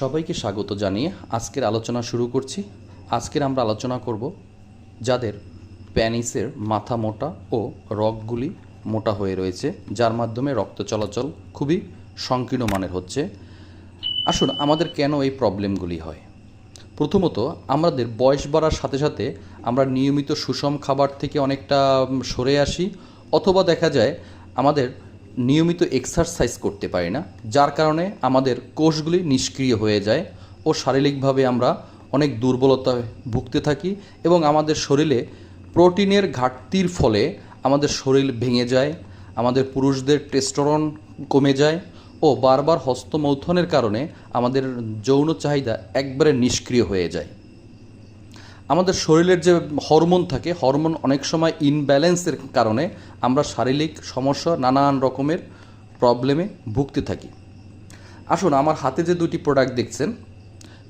সবাইকে স্বাগত জানিয়ে আজকের আলোচনা শুরু করছি। আজকের আমরা আলোচনা করব যাদের প্যানিসের মাথা মোটা ও রগগুলি মোটা হয়ে রয়েছে, যার মাধ্যমে রক্ত চলাচল খুবই সংকীর্ণ মানের হচ্ছে। আসুন, আমাদের কেন এই প্রবলেমগুলি হয়? প্রথমত, আমাদের বয়স বাড়ার সাথে সাথে আমরা নিয়মিত সুষম খাবার থেকে অনেকটা সরে আসি, অথবা দেখা যায় আমাদের নিয়মিত এক্সারসাইজ করতে পারি না, যার কারণে আমাদের কোষগুলি নিষ্ক্রিয় হয়ে যায় ও শারীরিকভাবে আমরা অনেক দুর্বলতায় ভুগতে থাকি এবং আমাদের শরীরে প্রোটিনের ঘাটতির ফলে আমাদের শরীর ভেঙে যায়, আমাদের পুরুষদের টেস্টোরন কমে যায় ও বারবার হস্তমৈথনের কারণে আমাদের যৌন চাহিদা একবারে নিষ্ক্রিয় হয়ে যায়। আমাদের শরীরের যে হরমোন থাকে, হরমোন অনেক সময় ইনব্যালেন্সের কারণে আমরা শারীরিক সমস্যা, নানান রকমের প্রবলেমে ভুগতে থাকি। আসুন, আমার হাতে যে দুটি প্রোডাক্ট দেখছেন,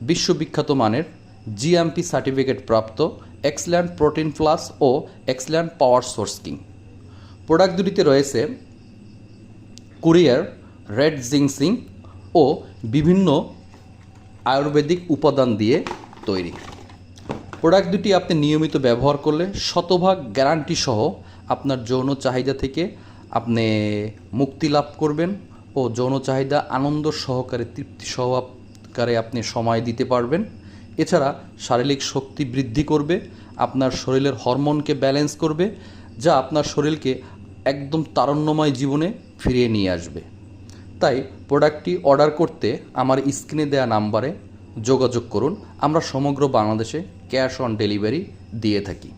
বিশ্ববিখ্যাত মানের জিএমপি সার্টিফিকেট প্রাপ্ত এক্সল্যান্ড প্রোটিন প্লাস ও এক্সল্যান্ড পাওয়ার সোর্স কিং প্রোডাক্ট দুটিতে রয়েছে কুরিয়ার, রেড জিংসিং ও বিভিন্ন আয়ুর্বেদিক উপাদান দিয়ে তৈরি। প্রোডাক্ট দুটি আপনি নিয়মিত ব্যবহার করলে শতভাগ গ্যারান্টি সহ আপনার যৌন চাহিদা থেকে আপনি মুক্তি লাভ করবেন ও যৌন চাহিদা আনন্দ সহকারে, তৃপ্তি সহকারে আপনি সময় দিতে পারবেন। এছাড়া শারীরিক শক্তি বৃদ্ধি করবে, আপনার শরীরের হরমোনকে ব্যালেন্স করবে, যা আপনার শরীরকে একদম তারণ্যময় জীবনে ফিরিয়ে নিয়ে আসবে। তাই প্রোডাক্টটি অর্ডার করতে আমার স্ক্রিনে দেওয়া নাম্বারে যোগাযোগ করুন। আমরা সমগ্র বাংলাদেশে ক্যাশ অন ডেলিভারি দিয়ে থাকি।